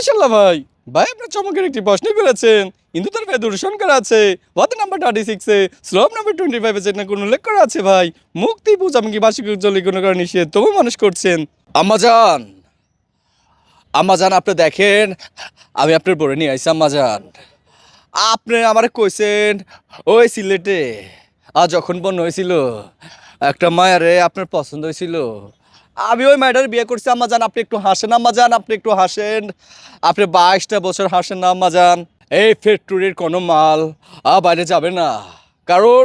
মাশাল্লাহ ভাই। ভাই, আপনার চমকের একটি প্রশ্ন করেছেন। তার ভাই দূষণ করা আছে। ওয়াদ নাম্বার থার্টি সিক্সে স্লোপ নাম্বার টোয়েন্টি ফাইভে যেটা কোনো উল্লেখ করা আছে ভাই, মুক্তি পূজা এমনকি বার্ষিক উজ্জ্বলী কোনো কারণে নিষেধ তবু মানুষ করছেন। আম্মাজান আম্মাজান আপনি দেখেন, আমি আপনার পরে নিয়ে আইসি আম্মাজান আপনি আমার কইছেন, ওই সিলেটে আর যখন বন্য হয়েছিল, একটা মায়ারে আপনার পছন্দ হয়েছিল। আমি ওই মায়ের বিয়ে করছি, আম্মা যান আপনি একটু হাসেন, আম্মা যান আপনি একটু হাসেন। আপনি বাইশটা বছর হাসেন না, আম্মা যান এই ফ্যাক্টরির কোনো মাল বাইরে যাবে না। কারণ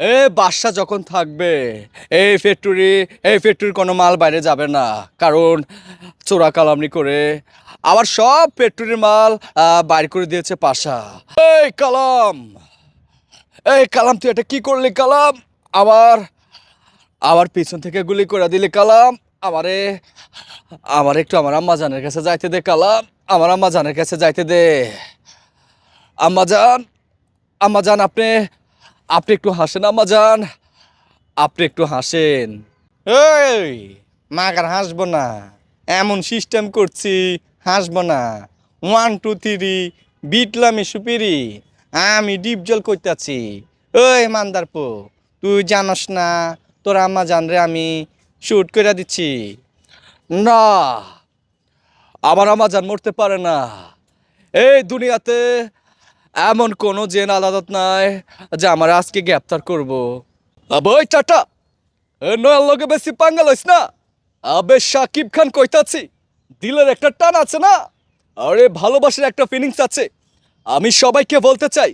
এ বাসা যখন থাকবে, এই ফ্যাক্টরি, এই ফ্যাক্টরির কোনো মাল বাইরে যাবে না। কারণ চোরা কালামনি করে আবার সব ফ্যাক্টরির মাল বাইর করে দিয়েছে পাশা এই কালাম এই কালাম, তুই এটা কি করলি কালাম? আবার আবার পিছন থেকে গুলি করে দিলে কালাম। আমারে, আমার একটু আমার আম্মা জানের কাছে যাইতে দে কালাম। আমার আম্মা জানের কাছে যাইতে দে। আম্মা জান আম্মা জান আপনি আপনি একটু হাসেন আম্মা জান। আপনি একটু হাসেন। এই মাগার হাসবো না। এমন সিস্টেম করছি, হাসবো না। ওয়ান টু থ্রি বিটলামি সুপিরি। আমি ডিপ জল করতেছি ওই মান্দারপো, তুই জানস না তোর আম্মা জান রে আমি শুট করে দিচ্ছি। না, আমার আম্মা জান মরতে পারে না। এই দুনিয়াতে এমন কোনো জেন আদালত নাই যে আমার আজকে গ্রেপ্তার করব। আবই টাটা নয়ার লগে বেশি পাঙ্গাল হইস না? আবে সাকিব খান কইতাছি, দিলের একটা টান আছে না? আরে ভালোবাসার একটা ফিলিংস আছে। আমি সবাইকে বলতে চাই,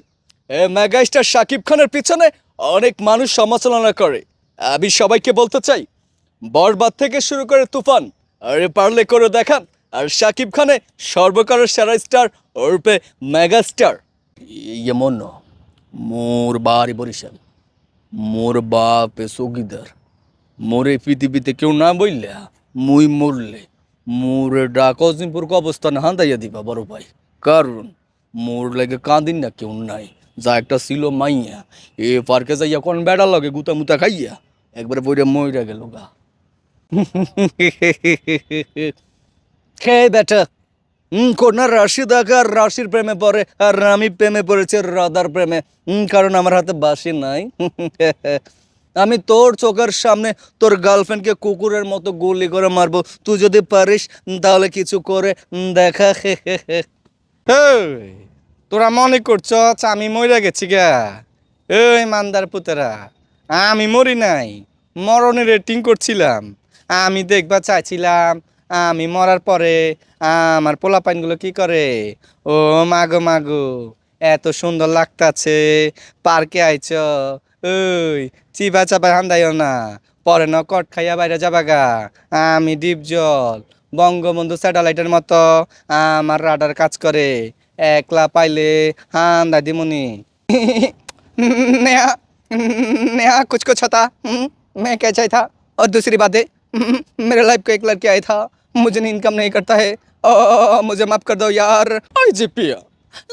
এ মেগাস্টার সাকিব খানের পিছনে অনেক মানুষ সমালোচনা করে। আমি সবাইকে বলতে চাই, বরবাদ থেকে শুরু করে তুফান, আরে পারলে করে দেখান, আর সাকিব খানে সর্বকালের সেরা স্টার ওরপে মেগা স্টার এমন মোর বাড়ি বরিশাল, মোর বাপ চৌকিদার মোরে পৃথিবীতে কেউ না বললে মুই মরলে, মোরে ডাকজিমপুর অবস্থানে হান্দাইয়া দিবা বড় ভাই। কারণ, মোর লাগে কাঁদিন না কেউ নাই। যা একটা ছিল মাইয়া। এ পার্কে যাইয়া কোন বেড়া লাগে গুতা মুতা খাইয়া একবারে বইরা মইরা গেল গা। খেয়ে বেটা। হুম কোনা রাশি দেখার রাশির প্রেমে পড়ে আর আমি প্রেমে পড়েছি রাধার প্রেমে। হুম কারণ আমার হাতে বাসি নাই। আমি তোর চোখের সামনে তোর গার্লফ্রেন্ডকে কুকুরের মতো গুলি করে মারবো। তুই যদি পারিস তাহলে কিছু করে দেখা। এই, তোরা মনে করছ আমি মরে গেছি গা? এই মান্দার পুতেরা, আমি মরি নাই, মরণের রেটিং করছিলাম। আমি দেখবা চাইছিলাম, আমি মরার পরে, আমার পোলা পাইনগুলো কি করে? ও মাগো মাগো, এত সুন্দর লাগতাছে, পার্কে আইছ, ওই চিবা চাপা হান্দাইও না, পরে ন কট খাইয়া বাইরে যাবা গা। আমি ডিপ জল, বঙ্গবন্ধু স্যাটেলাইটের মতো, আমার রাডার কাজ করে একলা পাইলে হান্দা দিমুনি नेहा नेहा कुछ कुछ था हम्म, मैं क्या चाहिए था और दूसरी बात है हम्म, मेरे लाइफ को एक लड़की आया था मुझे इनकम नहीं करता है ओ, मुझे माफ कर दो यार ওই যে পিয়া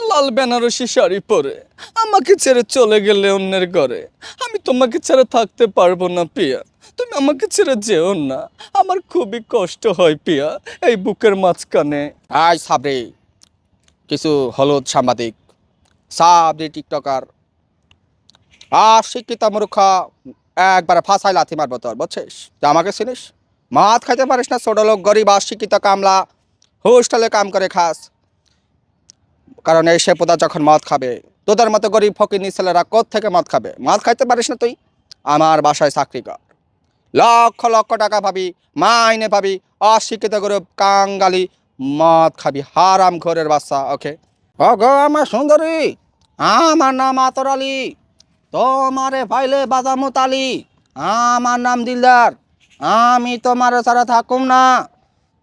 লাল বেনারসি শাড়ি পরে আমাকে ছেড়ে চলে গেলে অন্যের ঘরে আমি তোমাকে ছেড়ে থাকতে পারবো না পিয়া তুমি আমাকে ছেড়ে যেও না আমার খুবই কষ্ট হয় পিয়া এই বুকের মাঝখানে আয় সাবরে কিছু হলুদ সাংবাদিক সাবরে টিকটকার, আর শিক্ষিত মূর্খা একবারে ফাঁসাই লাথি মারবো তোর, বুঝছিস? আমাকে চিনিস? মাছ খাইতে পারিস না, ছোট লোক, গরিব আর শিক্ষিত কামলা। হোস্টেলে কাম করে খাস। কারণ এই সে পোদা যখন মদ খাবে, তোদের মতো গরিব ফকির ছেলেরা কোথ থেকে মদ খাবে? মদ খাইতে পারিস না তুই? আমার বাসায় চাকরি কর। লক্ষ লক্ষ টাকা পাবি, মাইনে পাবি, অশিক্ষিত গরিব কাঙ্গালি মদ খাবি, হারাম ঘরের বাচ্চা ওকে ও গো আমার সুন্দরী, আমার নাম আতর আলী, তোমারে পাইলে বাদামু তালি, আমার নাম দিলদার, আমি তোমার ছাড়া থাকুম না,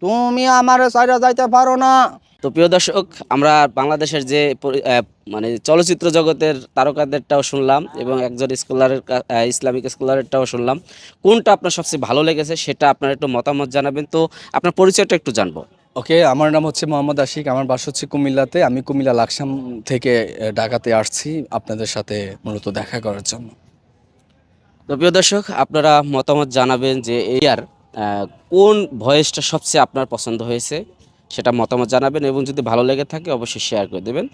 তুমি আমার ছাড়া যাইতে পারো না। তো প্রিয় দর্শক, আমরা বাংলাদেশের যে মানে চলচ্চিত্র জগতের তারকাদেরটাও শুনলাম এবং একজন স্কলারের ইসলামিক স্কলারেরটাও শুনলাম। কোনটা আপনার সবচেয়ে ভালো লেগেছে সেটা আপনার একটু মতামত জানাবেন। তো আপনার পরিচয়টা একটু জানব। ওকে আমার নাম হচ্ছে মোহাম্মদ আশিক, আমার বাস হচ্ছে কুমিল্লাতে। আমি কুমিল্লা লাকসাম থেকে ঢাকাতে আসছি আপনাদের সাথে মূলত দেখা করার জন্য। তো প্রিয় দর্শক, আপনারা মতামত জানাবেন যে এই আর কোন ভয়েসটা সবচেয়ে আপনার পছন্দ হয়েছে, সেটা মতামত জানাবেন এবং যদি ভালো লেগে থাকে, অবশ্যই শেয়ার করে দেবেন।